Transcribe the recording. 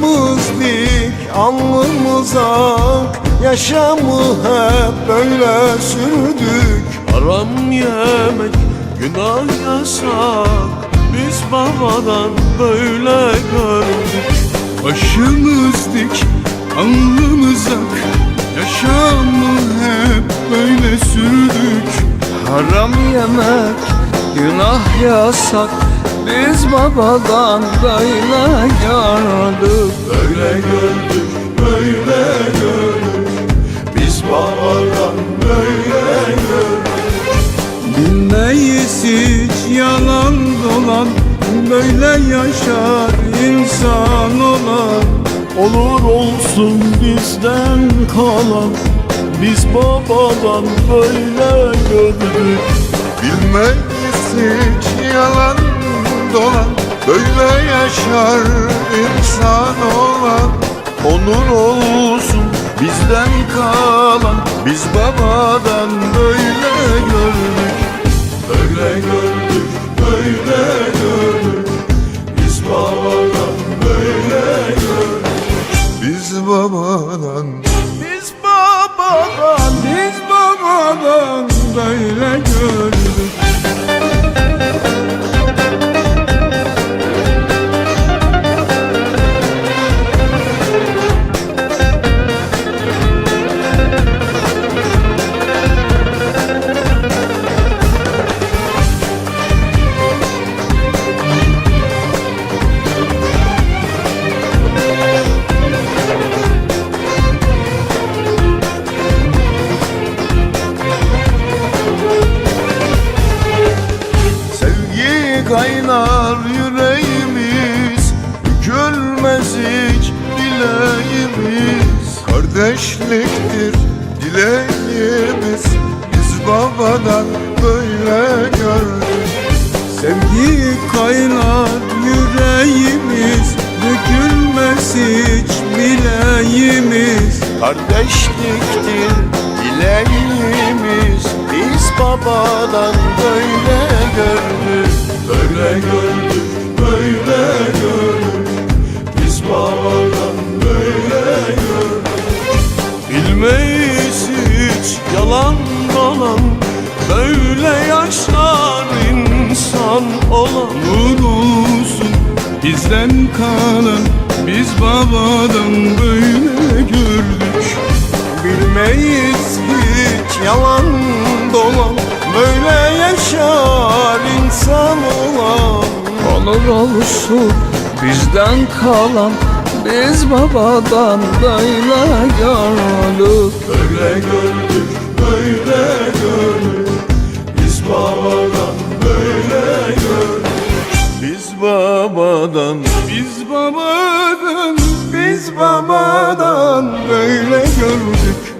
Başımız dik alnımıza Yaşamı hep böyle sürdük. Haram yemek günah yasak. Biz babadan böyle gördük. Başımız dik, alnımız ak. Yaşamı hep böyle sürdük. Haram yemek günah yasak. Biz babadan böyle Böyle gördük, böyle gördük. Biz babadan böyle gördük. Bilmeyiz hiç yalan dolan. Böyle yaşar insan olan. Olur olsun bizden kalan. Biz babadan böyle gördük. Bilmeyiz hiç yalan dolan Böyle yaşar insan olan Onur olsun bizden kalan Biz babadan böyle kaynar yüreğimiz Bükülmez hiç dileğimiz. Kardeşliktir dileğimiz Biz babadan böyle gördük. Sevgi kaynar yüreğimiz Dökülmez hiç bileğimiz Kardeşliktir dileğimiz Biz babadan böyle gördük Böyle gördük, böyle gördük. Biz babadan böyle gördük. Bilmeyiz hiç yalan dolan Böyle yaşar insan olan. Nur olsun bizden kalan. Biz babadan böyle gördük. Bilmeyiz hiç yalan dolan. Böyle yaşar Olur olsun bizden kalan Biz babadan böyle gördük Böyle gördük, böyle gördük. Biz babadan böyle gördük. Biz babadan, Biz babadan biz babadan böyle gördük